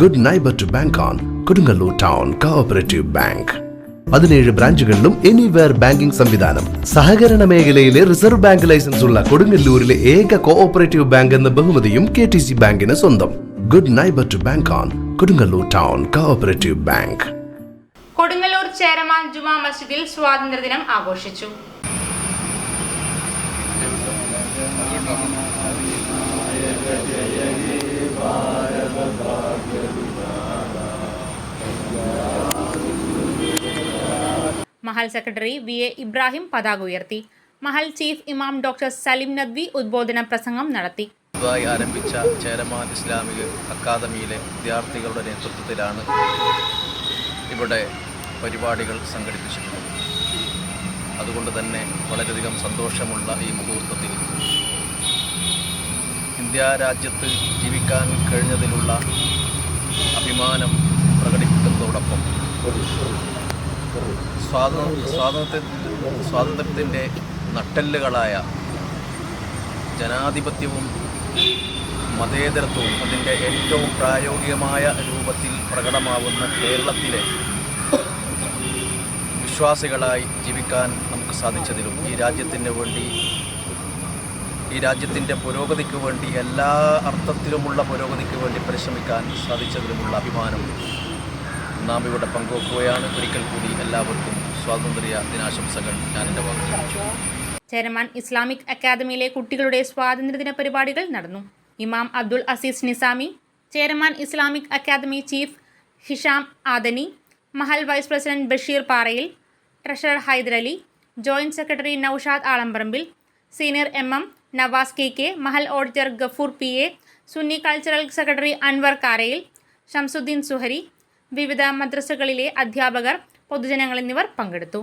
Good neighbour to bank on Kodungallur town cooperative bank പതിനേഴ് ബ്രാഞ്ചുകളിലും anywhere banking സംവിധാനം. സഹകരണ മേഖലയിലെ റിസർവ് ബാങ്ക് ലൈസൻസ് ഉള്ള കൊടുങ്ങല്ലൂരിലെ ഏക കോഓപ്പറേറ്റീവ് ബാങ്ക് എന്ന ബഹുമതിയും കെ ടി സി ബാങ്കിന് സ്വന്തം. Good neighbour to bank on Kodungallur town cooperative bank Kodungallur Cheraman Juma മസ്ജിദിൽ സ്വാതന്ത്ര്യദിനം ആഘോഷിച്ചു. മഹൽ സെക്രട്ടറി വി എ ഇബ്രാഹിം പതാക ഉയർത്തി. മഹൽ ചീഫ് ഇമാം ഡോക്ടർ സലിം നദ്വി ഉദ്ബോധന പ്രസംഗം നടത്തി. പുതുതായി ആരംഭിച്ച ചേരമാൻ ഇസ്ലാമിക അക്കാദമിയിലെ വിദ്യാർത്ഥികളുടെ നേതൃത്വത്തിലാണ് ഇവിടെ പരിപാടികൾ സംഘടിപ്പിച്ചിട്ടുള്ളത്. അതുകൊണ്ട് തന്നെ വളരെയധികം സന്തോഷമുള്ള ഈ മുഹൂർത്തത്തിൽ ഇന്ത്യ രാജ്യത്ത് ജീവിക്കാൻ കഴിഞ്ഞതിലുള്ള അഭിമാനം പ്രകടിപ്പിക്കുന്നതോടൊപ്പം സ്വാതന്ത്ര്യ സ്വാതന്ത്ര്യ സ്വാതന്ത്ര്യത്തിന്റെ നട്ടെല്ലുകളായ ജനാധിപത്യവും മതേതരത്വവും അതിന്റെ ഏറ്റവും പ്രായോഗികമായ രൂപത്തിൽ പ്രകടമാവുന്ന കേരളത്തിലെ വിശ്വാസികളായി ജീവിക്കാൻ നമുക്ക് സാധിച്ചതിലും ഈ രാജ്യത്തിന് വേണ്ടി ഈ രാജ്യത്തിന്റെ പുരോഗതിക്ക് വേണ്ടി എല്ലാ അർത്ഥത്തിലുമുള്ള പുരോഗതിക്ക് വേണ്ടി പരിശ്രമിക്കാൻ സാധിച്ചതിലുമുള്ള അഭിമാനം നാം ഇവിടെ പങ്കുവെക്കുകയാണ്. ഒരിക്കൽ കൂടി എല്ലാവർക്കും സ്വാതന്ത്ര്യ ദിനാശംസകൾ ഞാൻ എന്റെ ചേരമാൻ ഇസ്ലാമിക് അക്കാദമിയിലെ കുട്ടികളുടെ സ്വാതന്ത്ര്യദിന പരിപാടികൾ നടന്നു. ഇമാം Abdul Aziz Nizami Cheraman Islamic academy chief Hisham Adani Mahal vice president Basheer Parayil treasurer Hyderali joint secretary Noushad Alamparambil senior M M Navas K K Mahal auditor Gafoor P A Sunni cultural secretary Anwar Karayil Shamsuddin Suhari വിവിധ മദ്രസകളിലെ അധ്യാപകർ പൊതുജനങ്ങൾ എന്നിവർ പങ്കെടുത്തു.